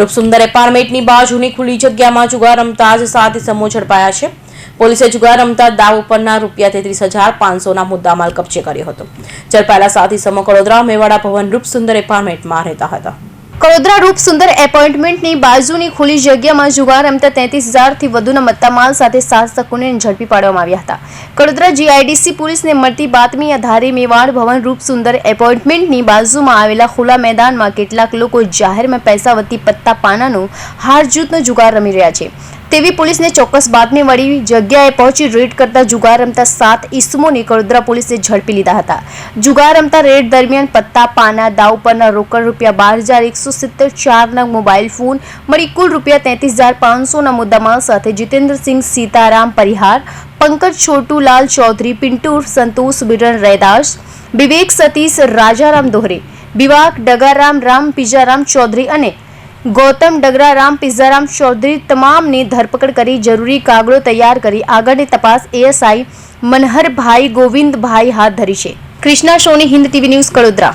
રૂપસુંદર એપાર્ટમેન્ટની બાજુની ખુલ્લી જગ્યામાં જુગાર રમતા જ સાત ઇસમો ઝડપાયા છે. પોલીસે જુગાર રમતા દાવ ઉપરના રૂપિયા તેત્રીસ હજાર પાંચસોના મુદ્દામાલ કબજે કર્યો હતો. ઝડપાયેલા સાત ઇસમો કડોદરા મેવાડા ભવન રૂપસુંદર એપાર્ટમેન્ટમાં રહેતા હતા. કડોદરા રૂપ સુંદર એપોઇન્ટમેન્ટની બાજુની ખુલ્લી જગ્યામાં જુગાર રમતા તેત્રીસ હજારથી વધુના મત્તામાલ સાથે શાસકોને ઝડપી પાડવામાં આવ્યા હતા. કડોદરા જીઆઈડીસી પોલીસને મળતી બાતમી આધારે મેવાડ ભવન રૂપ સુંદર એપોઇન્ટમેન્ટની બાજુમાં આવેલા ખુલ્લા મેદાનમાં કેટલાક લોકો જાહેરમાં પૈસા વતી પત્તા પાનાનો હાર જૂથનો જુગાર રમી રહ્યા છે. તેવી પોલીસને ચોક્કસ બાતમી મળી. જગ્યાએ પહોંચી રેડ કરતા જુગાર રમતા સાત ઈસમોને કડોદરા પોલીસે ઝડપી લીધા હતા. જુગાર રમતા રેડ દરમિયાન પત્તા, પાના, દાવ પરના રોકડ રૂપિયા બાર હજાર એકસો સિત્તેર ચારના મોબાઈલ ફોન મળી કુલ રૂપિયા તેત્રીસ હજાર પાંચસોના મુદ્દામાલ સાથે જીતેન્દ્રસિંહ સીતારામ પરિહાર, પંકજ છોટુલાલ ચૌધરી પિન્ટુર સંતોષ, બિરન રૈદાસ, વિવેક સતીશ, રાજારામ દોહરે, વિવાક ડગારામ, રામ પિજારામ ચૌધરી અને ગૌતમ ડગરારામ પિઝારામ ચૌધરી તમામની ધરપકડ કરી જરૂરી કાગળો તૈયાર કરી આગળની તપાસ એએસઆઈ મનહરભાઈ ગોવિંદભાઈ હાથ ધરી છે. Krishna Soni Hind TV news, Kadodara.